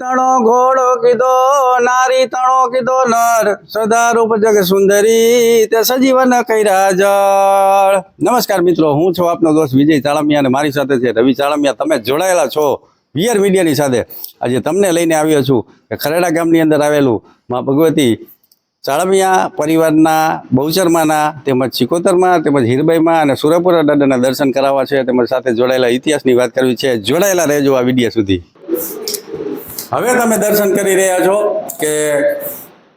તણો ઘોડો કીધો, નારી તણો કીધો, નર સદા રૂપ જગ સુંદરી, તે સજીવન કૈરા જળ. નમસ્કાર મિત્રો, હું છું આપનો દોસ્ત વિજય ચાળમિયા અને મારી સાથે છે રવિ ચાળમિયા. તમે જોડાયેલા છો વિયર મીડિયાની સાથે. આજે તમને લઈને આવ્યો છું કે ખરેડા ગામની અંદર આવેલું માં ભગવતી ચાળમિયા પરિવારના બહુચરમાના તેમજ સિકોતરમાં તેમજ હીરબાઈમાં અને સુરપુરા દાદાના દર્શન કરાવવા છે. તેમજ સાથે જોડાયેલા ઇતિહાસની વાત કરવી છે. જોડાયેલા રહેજો આ વિડીયા સુધી. હવે તમે દર્શન કરી રહ્યા છો કે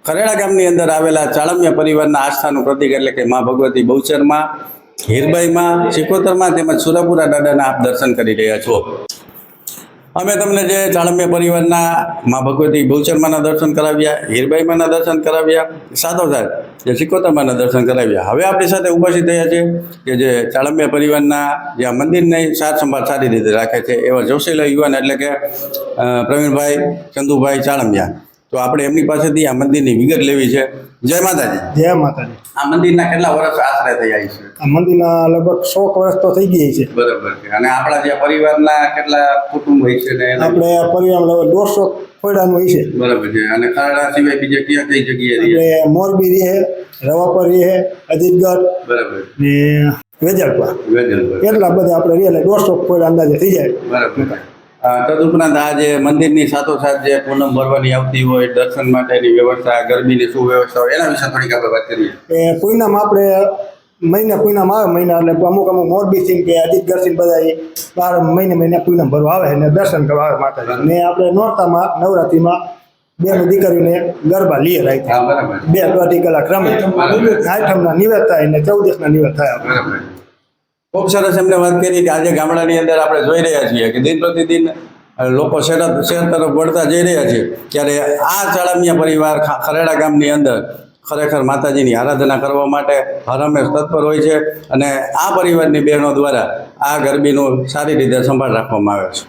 ખરેડા ગામની અંદર આવેલા ચાળમ્ય પરિવારના આસ્થાનું પ્રતિક એટલે કે મા ભગવતી બહુચરમાં, હીરબાઈમાં સિકોતરમાં તેમજ સુરપુરા દાદાના આપ દર્શન કરી રહ્યા છો. અમે તમને જે ચાળમિયા પરિવારના મા ભગવતી બહુચરમાના દર્શન કરાવ્યા હીરબાઈમાના દર્શન કરાવ્યા સાથોસાથ જે સિકોતરમાના દર્શન કરાવ્યા. હવે આપણી સાથે ઉપસ્થિત થયા છે કે જે ચાળમ્ય પરિવારના જે આ મંદિરની સાર સંભાળ સારી રીતે રાખે છે એવા જોશીલા યુવાન એટલે કે પ્રવીણભાઈ, ચંદુભાઈ ચાળમિયા તો આપણે એમની પાસેથી આ મંદિરની વિગત લેવી છે. જય માતાજી. જય માતાજી. આ મંદિરના કેટલા વર્ષ આશરે થયા છે? આ મંદિરના લગભગ સો વર્ષ તો થઈ ગઈ છે. બરાબર છે. અને આપણા જે પરિવારના કેટલા કુટુંબ હોય છે ને આપણે પરિવાર લગભગ દોઢસો ખોડાનું હોય છે. બરાબર છે. અને ખરડા સિવાય બીજે ક્યાં કઈ જગ્યાએ મોરબી રહે રવાપર રહે અજીતગઢ બરાબર ને વેજલપા વેજલપા એટલા બધા આપણે રહીએ એટલે દોઢસો ખોયડા અંદાજે થઈ જાય. બરાબર તદુપરાંત આ જે મંદિરની સાથોસાથ જે પૂનમ ભરવાની આવતી હોય દર્શન માટેની વ્યવસ્થા ગરબીની વ્યવસ્થા હોય એના વિશે થોડીક આપણે વાત કરીએ. એ પૂનમ આપણે મહિને પૂનમ આવે મહિના એટલે અમુક અમુક મોરબી સિંહ કે અજીતગઢથી બધા બાર મહિને મહિને પૂનમ ભરવા આવે અને દર્શન કરવા આવે માતાજી. ને આપણે નોરતામાં નવરાત્રીમાં બેનો દીકરીને ગરબા લઈએ રાખી બે અઢી કલાક રમે. આઠમના નિવેદ થાય ને ચૌદસના નિવેદ થાય. આપણે. ખૂબ સરસ એમને વાત કરી કે આજે ગામડાની અંદર આપણે જોઈ રહ્યા છીએ કે દિન પ્રતિદિન લોકો શહેર શહેર તરફ વળતા જઈ રહ્યા છે. ત્યારે આ ચાળમિયા પરિવાર ખરેડા ગામની અંદર ખરેખર માતાજીની આરાધના કરવા માટે હરમેશ તત્પર હોય છે અને આ પરિવારની બહેનો દ્વારા આ ગરબીનું સારી રીતે સંભાળ રાખવામાં આવે છે.